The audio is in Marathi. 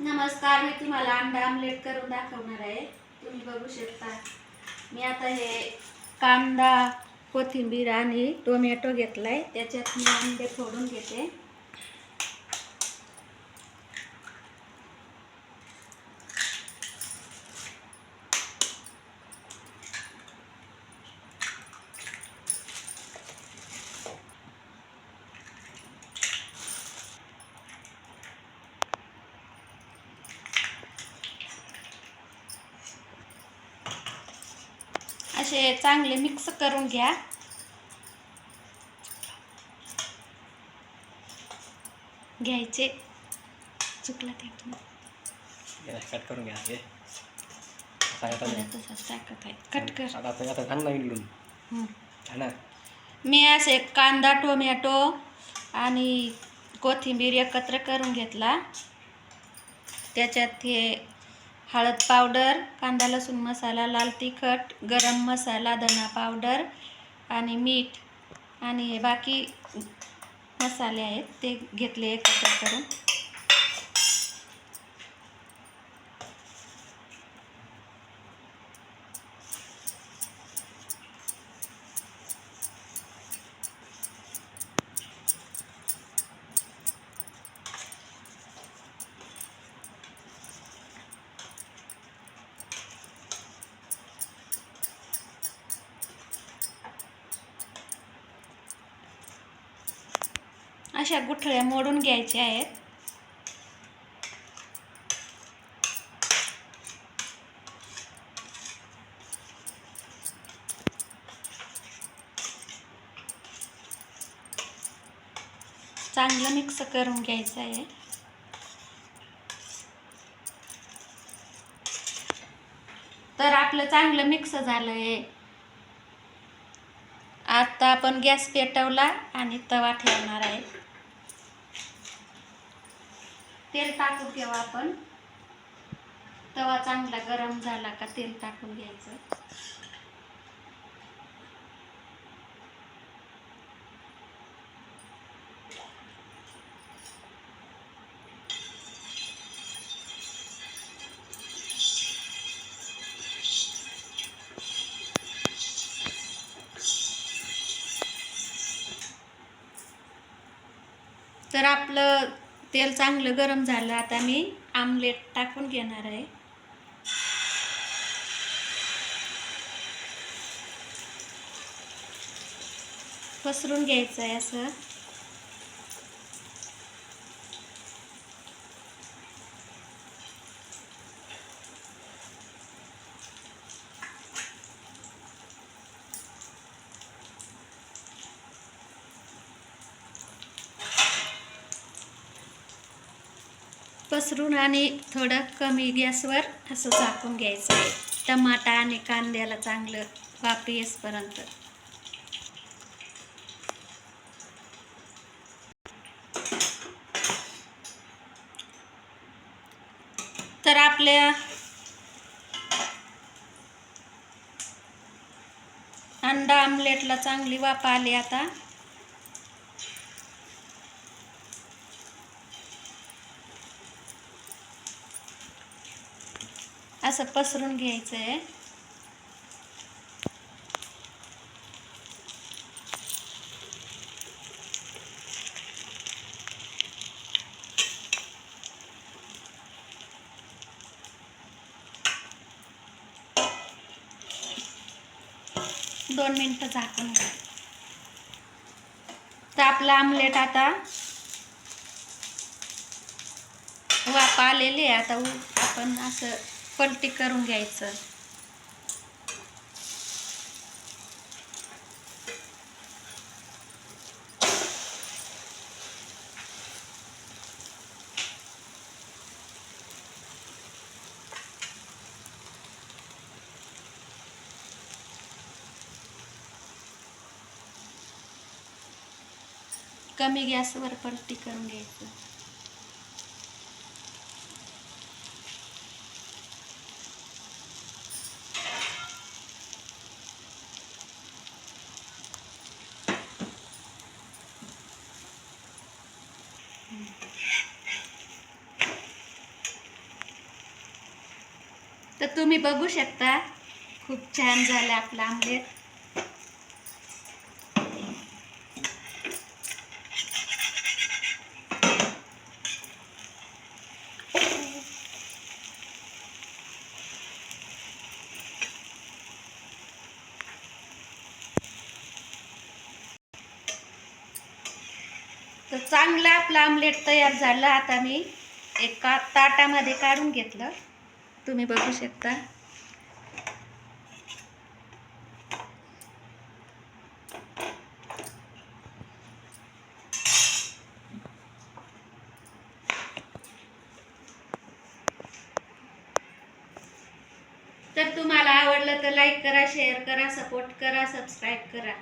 नमस्कार मी तुम्हाला अंडा आमलेट करून दाखवणार आहे. तुम्ही बघू शकता. मी आता हे कांदा कोथिंबीर आणि टोमॅटो घेतला आहे त्याच्यात मी अंडे फोडून घेते. असे चांगले मिक्स करून घ्या. घ्यायचे. चुकला ते कट करून घ्या हे. कट कर. मी असे कांदा टोमॅटो आणि कोथिंबीर एकत्र करून घेतला. त्याच्यात हे हळद पावडर कांदा लसूण मसाला लाल तिखट गरम मसाला धना पावडर आणि मीठ आणि हे बाकी मसाले आहेत ते घेतले एकत्र करून. अशा गुठळ्या मोडून घ्यायच्या आहेत. चांगलं मिक्स करून घ्यायचं आहे. तर आपलं चांगलं मिक्स झालं आहे आता आपण गॅस पेटवला आणि तवा ठेवणार आहे. तेल टाकून ठेवा आपण. तवा चांगला गरम झाला का तेल टाकून घ्यायचं. तर आपलं तेल चांगलं गरम झालं आता मी आमलेट टाकून घेणार आहे. पसरून घ्यायचं आहे असं. पसरून आणि थोडं कमी गॅसवर असं झाकून घ्यायचं आहे. टमाटा आणि कांद्याला चांगलं वाफ येसपर्यंत तर आपल्या अंडा आमलेटला चांगली वाफ आली आता. असं पसरून घ्यायचं आहे दोन मिनटं झाकून घ्या. तर आपला आमलेट आता वाप आलेले आता उ- आपण असं पलटी करून घ्यायचं. कमी गॅसवर पलटी करून घ्यायचं. तर तुम्ही बघू शकता खूप छान झालं आपलं आमलेट. तर चांगलं आपलं आमलेट तयार झालं. आता मी एका ताटामध्ये काढून घेतलं. तुम्ही बघू शकता. तर तुम्हाला आवडलं तर लाईक करा शेअर करा सपोर्ट करा सबस्क्राईब करा.